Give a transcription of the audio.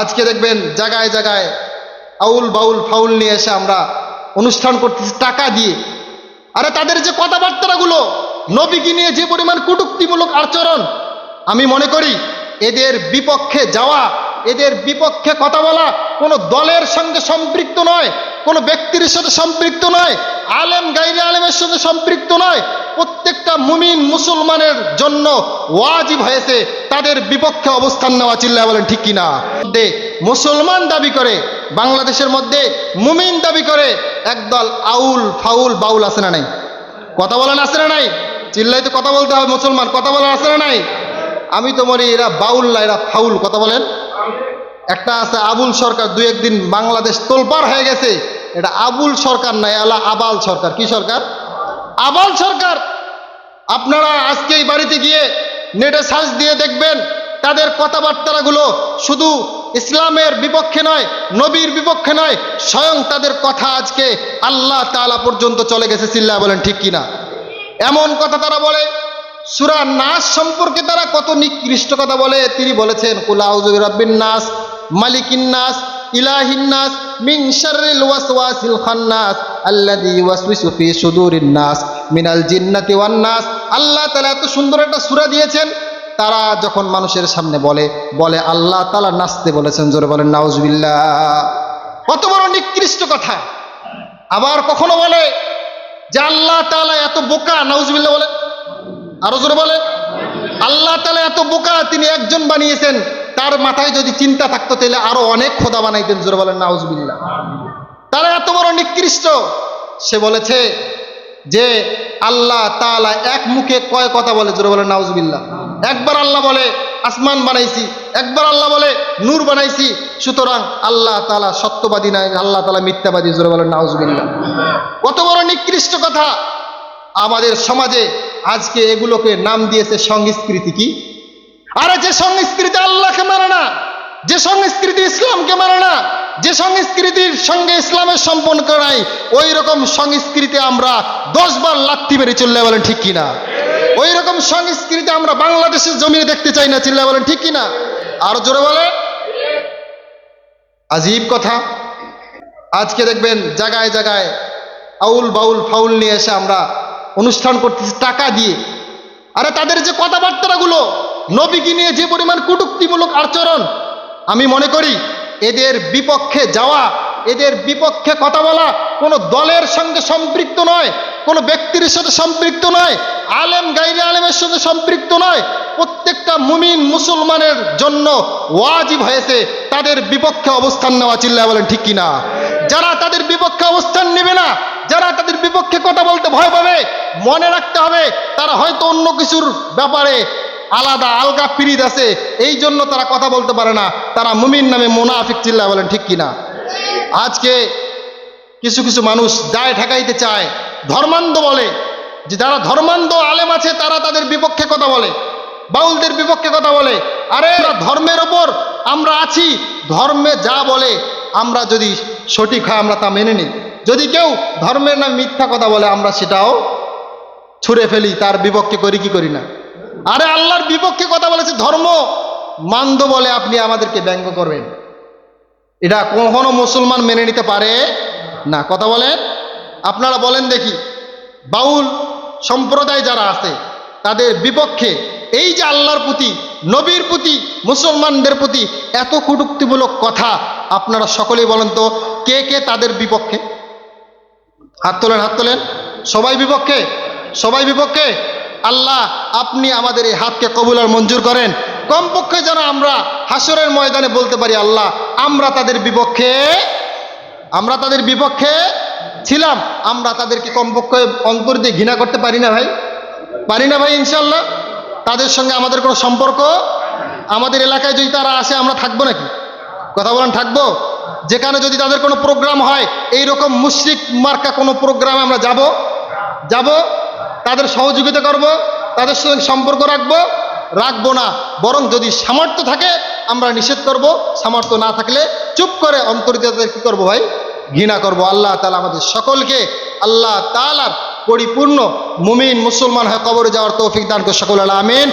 আজকে দেখবেন জায়গায় জায়গায় আউল বাউল ফাউল নিয়ে এসে আমরা অনুষ্ঠান করতেছি, টাকা দিয়ে। আরে তাদের যে কথাবার্তাগুলো, নবীকে নিয়ে যে পরিমাণ কটুক্তিমূলক আচরণ, আমি মনে করি এদের বিপক্ষে যাওয়া, এদের বিপক্ষে কথা বলা কোনো দলের সঙ্গে সম্পৃক্ত নয়, কোনো ব্যক্তির সাথে সম্পৃক্ত নয়, আলেম, গাইরে আলেমের সাথে সম্পৃক্ত নয়। প্রত্যেকটা মুমিন মুসলমানের জন্য ওয়াজিব হয়েছে, তাদের বিপক্ষে অবস্থান নেওয়া চিল্লা বলেন ঠিক কিনা। মুসলমান দাবি করে, বাংলাদেশের মধ্যে মুমিন দাবি করে, একদল আউল ফাউল বাউল আছে না নাই? কথা বলেন আছে না নাই? চিল্লাই তো কথা বলতে হবে মুসলমান, কথা বলেন আছে না নাই? আমি তো বলি এরা বাউল না, এরা ফাউল, কথা বলেন। একটা আছে আবুল সরকার দু একদিন বাংলাদেশ তোলপার হয়ে গেছে। এটা আবুল সরকার নাই আলা আবাল সরকার। কি সরকার? আবাল সরকার! আপনারা আজকে এই বাড়িতে গিয়ে নেটে সার্চ দিয়ে দেখবেন, তাদের কথাবার্তাগুলো শুধু ইসলামের বিপক্ষে নয়, নবীর বিপক্ষে নয়, স্বয়ং তাদের কথা আজকে আল্লাহ তাআলা পর্যন্ত চলে গেছে চিল্লা বলেন, ঠিক কিনা? এমন কথা তারা বলে, সুরা নাস সম্পর্কে তারা কত নিকৃষ্ট কথা বলে, তিনি বলেছেন কুলাউজুর রব্বিন নাস মালিকিন নাস ইলাহিন নাস মিন শাররিল ওয়াসওয়াসিল খান্নাস, আল্লাযী ইউওয়াসওয়িসু ফি সুদুরিন নাস মিনাল জিন্নাতি ওয়ান নাস আল্লাহ তাআলা এত সুন্দর একটা সূরা দিয়েছেন। তারা যখন মানুষের সামনে বলে বলে আল্লাহ তাআলা নাচতে বলেছেন, জোরে বলেন, নাউজুবিল্লাহ। কত বড় নিকৃষ্ট কথা। আবার কখনো বলে যে আল্লাহ তাআলা এত বোকা, নাউজুবিল্লাহ বলে। আরও জোরে বলে, আল্লাহ তালা এত বোকা, তিনি একজন বানিয়েছেন। তার মাথায় যদি চিন্তা থাকতো, তাহলে আরও অনেক খোদা বানাইতেন, জোরে বলেন নাউজবিল্লা তারা এত বড় নিকৃষ্ট। সে বলেছে যে, আল্লাহ তাআলা এক মুখে কয় কথা বলে, জোরে বলেন নাউজবিল্লা একবার আল্লাহ বলে, আসমান বানাইছি, একবার আল্লাহ বলে, নূর বানাইছি, সুতরাং আল্লাহ তালা সত্যবাদী নাই, আল্লাহ তালা মিথ্যাবাদী, জোরে বলেন নাউজবিল্লা কত বড় নিকৃষ্ট কথা। আমাদের সমাজে আজকে এগুলোকে নাম দিয়েছে সংস্কৃতি কি? আরে যে সংস্কৃতি আল্লাহকে মানে না, যে সংস্কৃতি ইসলামকে মানে না, যে সংস্কৃতির সঙ্গে ইসলামের সম্পর্ক নাই ওই রকম সংস্কৃতি আমরা দশবার লাত্তি মেরে চললে বলেন ঠিক কিনা? ওই রকম সংস্কৃতি আমরা বাংলাদেশের জমিনে দেখতে চাই না চিল্লা বলেন ঠিক কিনা? আর জোরে বলে আজীব কথা। আজকে দেখবেন জায়গায় জায়গায় আউল বাউল ফাউল নিয়ে এসে আমরা অনুষ্ঠান করতেছি টাকা দিয়ে। আরে তাদের যে কথাবার্তাগুলো নবীকে নিয়ে যে পরিমাণ কটুক্তিমূলক আচরণ আমি মনে করি, এদের বিপক্ষে যাওয়া, এদের বিপক্ষে কথা বলা কোনো দলের সঙ্গে সম্পৃক্ত নয়, কোনো ব্যক্তির সাথে সম্পৃক্ত নয়, আলেম গাইরে আলেমের সাথে সম্পৃক্ত নয়। প্রত্যেকটা মুমিন মুসলমানের জন্য ওয়াজিব হয়েছে তাদের বিপক্ষে অবস্থান নেওয়া, চিল্লা বলেন ঠিক কিনা? যারা তাদের বিপক্ষে অবস্থান নেবে না, যারা তাদের বিপক্ষে কথা বলতে ভয় পাবে, মনে রাখতে হবে, তারা হয়তো অন্য কিছুর ব্যাপারে আলাদা আলগা পিরিত আছে। এই জন্য তারা কথা বলতে পারে না। তারা মুমিন নামে মোনাফিক চিল্লা বলেন, ঠিক কিনা? আজকে কিছু কিছু মানুষ দায় ঠেকাইতে চায়। ধর্মান্ধ বলে যে যারা ধর্মান্ধ আলেম আছে, তারা তাদের বিপক্ষে কথা বলে। বাউলদের বিপক্ষে কথা বলে। আরে ধর্মের ওপর আমরা আছি। ধর্মে যা বলে, আমরা যদি সঠিক হয়, আমরা তা মেনে নিই। যদি কেউ ধর্মের নামে মিথ্যা কথা বলে, আমরা সেটাও ছুঁড়ে ফেলি। তার বিপক্ষে করি কি করি না? আরে আল্লাহর বিপক্ষে কথা বলেছে, ধর্ম মান্দ বলে আপনি আমাদেরকে ব্যঙ্গ করবেন। এটা কখনো মুসলমান মেনে নিতে পারে না। কথা বলেন, আপনারা বলেন দেখি, বাউল সম্প্রদায় যারা আছে, তাদের বিপক্ষে এই যে আল্লাহর প্রতি, নবীর প্রতি, মুসলমানদের প্রতি এত কটুক্তিমূলক কথা, আপনারা সকলেই বলেন তো, কে কে তাদের বিপক্ষে? হাত তোলেন হাত তোলেন। সবাই বিপক্ষে? সবাই বিপক্ষে? আল্লাহ, আপনি আমাদের এই হাতকে কবুল আর মঞ্জুর করেন। কমপক্ষে যেন আমরা হাসরের ময়দানে বলতে পারি, আল্লাহ, আমরা তাদের বিপক্ষে, আমরা তাদের বিপক্ষে ছিলাম। আমরা তাদেরকে কমপক্ষে অন্তর দিয়ে ঘৃণা করতে পারি না ভাই। পারি না ভাই ইনশাল্লাহ তাদের সঙ্গে আমাদের কোনো সম্পর্ক? আমাদের এলাকায় যদি তারা আসে, আমরা থাকব নাকি? কথা বলেন, থাকব? যেখানে যদি তাদের কোনো প্রোগ্রাম হয় এই রকম মুশ্রিক মার্কা কোনো প্রোগ্রামে আমরা যাব? যাব? তাদের সহযোগিতা করব, তাদের সঙ্গে সম্পর্ক রাখব রাখব না। বরং যদি সামর্থ্য থাকে, আমরা নিষেধ করব। সামর্থ্য না থাকলে চুপ করে অন্তর্জাতের কি করব ভাই? ঘৃণা করব। আল্লাহ তালা আমাদের সকলকে, আল্লাহ তালার পরিপূর্ণ মুমিন মুসলমান হয়ে কবরে যাওয়ার তৌফিক দান করে সকল। আমিন।